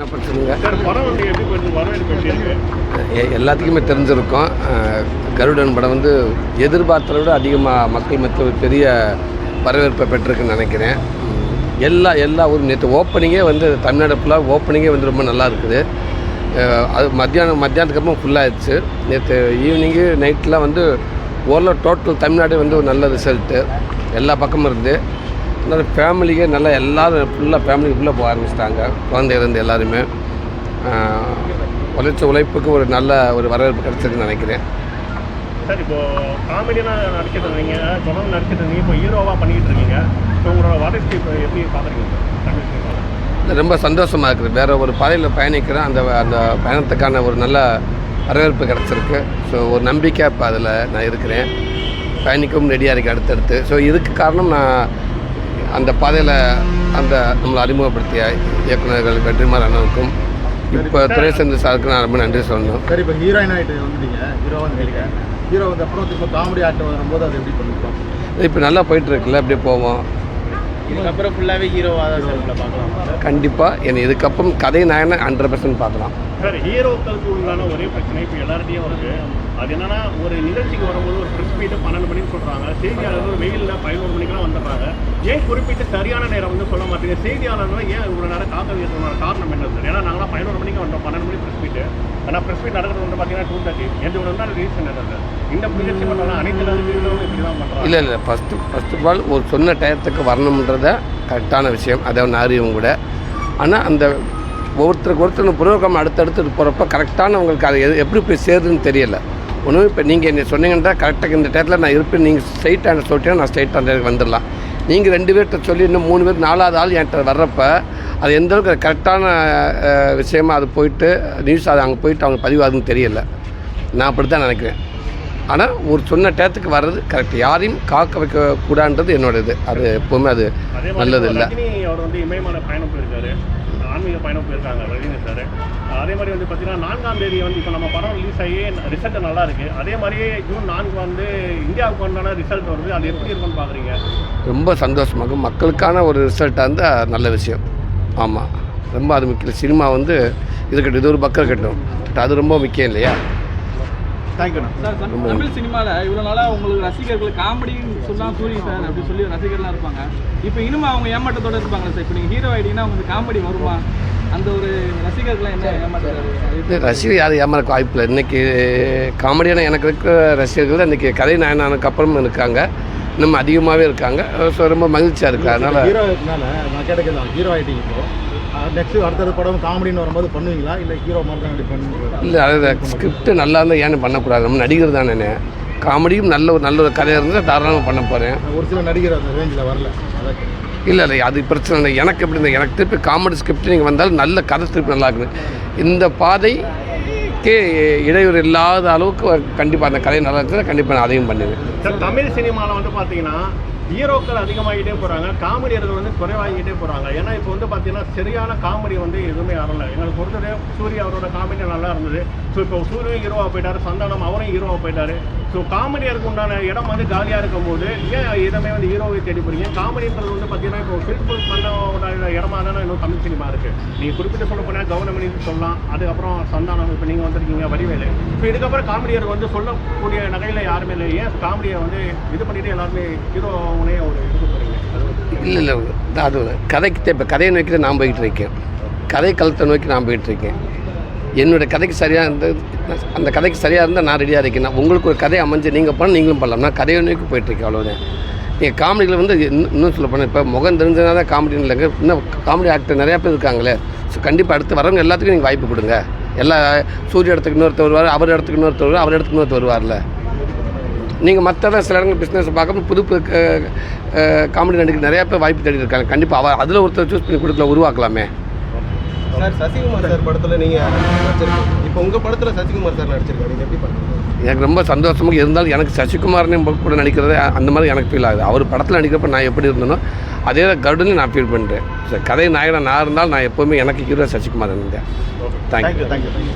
என்ன பிரச்சனைங்க? எல்லாத்துக்குமே தெரிஞ்சிருக்கும். கருடன் படம் வந்து எதிர்பார்த்ததை விட அதிகமாக மக்கள் மத்திய ஒரு பெரிய வரவேற்பை பெற்றிருக்குன்னு நினைக்கிறேன். எல்லா எல்லா ஊரும் நேற்று ஓப்பனிங்கே வந்து தமிழ்நாடு ஃபுல்லாக ஓப்பனிங்கே வந்து ரொம்ப நல்லா இருக்குது. அது மத்தியானம் மத்தியானத்துக்கு அப்புறம் ஃபுல்லாகிடுச்சு நேற்று ஈவினிங்கு நைட்டில் வந்து ஓரளவு டோட்டல் தமிழ்நாடு வந்து ஒரு நல்ல ரிசல்ட்டு எல்லா பக்கமும் இருந்து. நல்ல ஃபேமிலிக்கே நல்லா எல்லோரும் ஃபுல்லாக ஃபேமிலிக்குள்ளே போக ஆரம்பிச்சிட்டாங்க. குழந்தையிலேருந்து எல்லாருமே. உழைச்ச உழைப்புக்கு ஒரு நல்ல ஒரு வரவேற்பு கிடைச்சிருக்குன்னு நினைக்கிறேன். சார் இப்போ காமெடியெல்லாம் நடிக்கிறது நீங்க தொடர்ந்து நடிக்கிறது நீங்க இப்போ ஹீரோவாக பண்ணிட்டு இருக்கீங்க. இப்போ உங்களோட வளர்ச்சி இப்போ எப்படி பார்க்குறீங்க ரொம்ப சந்தோஷமாக இருக்குது. வேறு ஒரு பாதையில் பயணிக்கிறேன் அந்த அந்த பயணத்துக்கான ஒரு நல்ல வரவேற்பு கிடச்சிருக்கு. ஸோ ஒரு நம்பிக்கை இப்போ அதில் நான் இருக்கிறேன். பயணிக்கவும் ரெடியாக இருக்கேன் அடுத்தடுத்து. ஸோ இதுக்கு காரணம் நான் அந்த பாதையில் அந்த நம்மளை அறிமுகப்படுத்திய இயக்குநர்கள் வெற்றிமார் அண்ணனுக்கும் இப்போ துரைசந்திர சாருக்கு நான் ரொம்ப நன்றி சொல்லணும். சரி இப்போ ஹீரோயின் ஆகிட்டு வந்துட்டீங்க ஹீரோ வந்துட்டீங்க. ஹீரோ வந்த அப்புறம் திரும்ப காமெடி ஆட்டம் வரும்போது அது எப்படி பண்ணிருக்கோம் இப்போ? நல்லா போயிட்டுருக்குல்ல அப்படியே போவோம். இதுக்கப்புறம் ஃபுல்லாகவே ஹீரோவாக தான் பார்க்கலாம். கண்டிப்பாக என்னை இதுக்கப்புறம் கதை நாயனை ஹண்ட்ரட் பர்சன்ட் பார்க்கலாம். சார் ஹீரோக்களுக்கு உண்டான ஒரே பிரச்சனை இப்போ எல்லார்ட்டையும் வருது. அது என்னன்னா ஒரு நிகழ்ச்சிக்கு வரும்போது ஒரு குறிப்பிட்டு பன்னெண்டு மணின்னு சொல்கிறாங்க செய்தியாளர்கள் வெயிலில் பதினோரு மணிக்கெல்லாம் வந்துடுறாங்க. ஏன் குறிப்பிட்ட சரியான நேரம் வந்து சொல்ல மாட்டீங்க? செய்தியாளர்கள் ஏன் இவ்வளோ நேரம் காக்க வைக்கிறதுனால காரணம் என்ன சார்? ஏன்னா நாங்களாம் பதினோரு மணிக்கு வந்தோம். பன்னெண்டு மணி ப்ரெஸ் மீட்டு ஆனால் ப்ரெஸ் மீட் நடக்கிறது வந்து பார்த்தீங்கன்னா டூ தேர்ட்டி எந்த ஒரு ரீசன் என்ன சார்? இந்த முயற்சி பண்ணலாம் அனைத்து இப்படி தான் பண்ணுறாங்க இல்லை இல்லை ஃபஸ்ட்டு ஃபஸ்ட் ஆஃப் ஆல் ஒரு சொன்ன டயத்துக்கு வரணுன்றத கரெக்டான விஷயம். அதை ஒன்று அறிவும் கூட. ஆனால் அந்த ஒவ்வொருத்தருக்கு ஒருத்தர் புரோகிராம் அடுத்தடுத்து போகிறப்ப கரெக்டானவங்களுக்கு அது எது எப்படி போய் சேருதுன்னு தெரியல. ஒன்றும் இப்போ நீங்கள் என்ன சொன்னீங்கன்னா கரெக்டாக இந்த டயத்தில் நான் இருப்பேன். நீங்கள் ஸ்ட்ரைட்டாக சொல்லிட்டீங்கன்னா நான் ஸ்ட்ரைட் அந்த வந்துடலாம். நீங்கள் ரெண்டு பேர்கிட்ட சொல்லி இன்னும் மூணு பேர் நாலாவது ஆள் என்கிட்ட வர்றப்ப அது எந்த அளவுக்கு கரெக்டான விஷயமா அது போயிட்டு நியூஸ் அது அங்கே போயிட்டு அவங்க பதிவாகுதுன்னு தெரியல. நான் அப்படி தான் நினைக்கிறேன். ஆனால் ஒரு சொன்ன டயத்துக்கு வர்றது கரெக்ட் யாரையும் காக்க வைக்கக்கூடாதுன்றது என்னோட இது அது எப்போவுமே அது நல்லது இல்லை. அவர் வந்து இமயமலை பயணம் போயிருக்காரு. ஆன்மீக பயணம் போயிருக்காங்க ரஜினி சார். அதே மாதிரி வந்து பார்த்தீங்கன்னா நான்காம் தேதி வந்து இப்போ நம்ம படம் ரிலீஸ் ஆகி ரிசல்ட் நல்லா இருக்கு. அதே மாதிரியே ஜூன் நான்கு வந்து இந்தியாவுக்கு வந்தான ரிசல்ட் வருது. அது எப்படி இருக்குன்னு பார்க்குறீங்க ரொம்ப சந்தோஷமாக மக்களுக்கான ஒரு ரிசல்ட்டாக இருந்தால் நல்ல விஷயம். ஆமாம் ரொம்ப அது முக்கியம். சினிமா வந்து இருக்கட்டும் இது ஒரு பக்கம் கட்டும். அது ரொம்ப முக்கியம் இல்லையா? தேங்க்யூண்ணா சார் தமிழ் தமிழ் சினிமாவில் இவ்வளோ நாளாக உங்களுக்கு ரசிகர்கள் காமெடின்னு சொன்னால் சூரி சார் அப்படி சொல்லி ரசிகர்லாம் இருப்பாங்க. இப்போ இனிமே அவங்க ஏமாற்றத்தோட இருப்பாங்களா சார். இப்போ நீங்கள் ஹீரோ ஆகிட்டீங்கன்னா உங்களுக்கு காமெடி வருமா? அந்த ஒரு ரசிகர்கள்லாம் என்ன ஏமாற்றம் இது ரசிகர் யாரும் ஏமாறக்க வாய்ப்பு இல்லை. இன்றைக்கி காமெடியான எனக்கு இருக்கிற ரசிகர்கள் இன்றைக்கி கதை நாயனானுக்கு அப்புறம் இருக்காங்க. இன்னும் அதிகமாகவே இருக்காங்க. ஸோ ரொம்ப மகிழ்ச்சியாக இருக்குது அதனால் ஹீரோ நான் ஹீரோ ஆகிட்டீங்க இப்போ. நெக்ஸ்ட் அடுத்தது படம் காமெடின்னு வரும்போது பண்ணுவீங்களா? இல்லை ஹீரோ மாதிரி தான் இல்லை அது ஸ்கிரிப்ட் நல்லா இருந்தால் ஏன்னு பண்ணக்கூடாது. நம்ம நடிகர் தானே காமெடியும் நல்ல ஒரு நல்ல ஒரு கதையாக இருந்தால் தாராளமாக பண்ண போகிறேன் ஒரு சில நடிகர் அந்த ரேஞ்சில் வரல. இல்லை இல்லை அது பிரச்சனை இல்லை. எனக்கு எப்படி இந்த எனக்கு திருப்பி காமெடி ஸ்கிரிப்ட் நீங்கள் வந்தாலும் நல்ல கதை திருப்பி நல்லா இருக்கணும் இந்த பாதைக்கு இடையூறு இல்லாத அளவுக்கு கண்டிப்பாக அந்த கதை நல்லா இருந்துச்சுன்னா கண்டிப்பாக நான் அதையும் பண்ணுவேன். தமிழ் சினிமாவில் வந்து பார்த்தீங்கன்னா ஹீரோக்கள் அதிகமாகிட்டே போகிறாங்க காமெடியர்கள் வந்து குறைவாகிட்டே போகிறாங்க ஏன்னா இப்போ வந்து பார்த்தீங்கன்னா சரியான காமெடி வந்து எதுவுமே வரல. எங்களுக்கு பொறுத்தவரை சூர்யா அவரோட காமெடி நல்லா இருந்தது. ஸோ இப்போ சூரிய ஹீரோவாக போயிட்டார் சந்தானம் அவரும் ஹீரோவாக போயிட்டாரு. ஸோ காமெடியருக்கு உண்டான இடம் வந்து காலியாக இருக்கும்போது ஏன் இடமே வந்து ஹீரோவை தேடி போகிறீங்க காமெடின்றது வந்து பார்த்தீங்கன்னா இப்போ ஃபில்ஃபுல் பண்ண இடமா தானே இன்னும் தமிழ் சினிமா இருக்குது நீங்கள் குறிப்பிட்டு சொல்ல போனால் கவர்மெண்ட் சொல்லலாம் அதுக்கப்புறம் சந்தானம் இப்போ நீங்கள் வந்திருக்கீங்க வடிவேலு. இப்போ இதுக்கப்புறம் காமெடியர் வந்து சொல்லக்கூடிய நகையில் யாருமே இல்லை. ஏன் காமெடியை வந்து இது பண்ணிட்டு எல்லாருமே ஹீரோவுனே ஒரு இது போகிறீங்க இல்லை இல்லை அது கதைக்கு இப்போ கதையை நோக்கி தான் நான் போயிட்டு இருக்கேன். கதை களத்தை நோக்கி நான் போயிட்டு இருக்கேன் என்னோட கதைக்கு சரியாக இருந்தது அந்த கதைக்கு சரியாக இருந்தால் நான் ரெடியாக இருக்கேன். உங்களுக்கு ஒரு கதை அமைஞ்சு நீங்கள் பண்ண நீங்களும் பண்ணலாம். நான் கதையை போயிட்டுருக்கேன் அவ்வளோதான் நீங்கள் காமெடியில் வந்து இன்னும் இன்னும் சொல்ல போனால் இப்போ முகம் தெரிஞ்சதுனால தான் காமெடினு இல்லைங்க. இன்னும் காமெடி ஆக்டர் நிறையா பேர் இருக்காங்களே. ஸோ கண்டிப்பாக அடுத்து வரவங்க எல்லாத்துக்கும் நீங்கள் வாய்ப்பு கொடுங்க. எல்லா சூரிய இடத்துக்கு இன்னொருத்தர் வருவார் அவர் இடத்துக்கு இன்னொருத்தர் வருவார் அவர் இடத்துக்கு இன்னொருத்தர் வருவார்ல. நீங்கள் மற்ற சில இடங்கள் பிஸ்னஸ் பார்க்கும்போது புது புது காமெடி நடிக்க நிறையா பேர் வாய்ப்பு தேடி இருக்காங்க. கண்டிப்பாக அவ அதில் ஒருத்தர் சூஸ் பண்ணி கொடுத்துல உருவாக்கலாமே. சார் சசிகுமார் சார் படத்துல நீங்க நடிச்சிருக்கீங்க. இப்போ உங்க படத்துல சசிகுமார் சார் நடிச்சிருக்காரு. நீங்க எப்படி பண்ணுறீங்க எனக்கு ரொம்ப சந்தோஷமாக இருந்தாலும் எனக்கு சசிகுமாரனே கூட நடிக்கிறது அந்த மாதிரி எனக்கு ஃபீல் ஆகுது. அவர் படத்தில் நடிக்கிறப்ப நான் எப்படி இருந்தேனோ அதே கருடனையும் நான் ஃபீல் பண்ணுறேன் கதை நாயகனாக நான் இருந்தாலும் நான் எப்போவுமே எனக்கு ஹீரோ சசிகுமார் இருந்தேன் தேங்க்யூ தேங்க்யூ தேங்க்யூ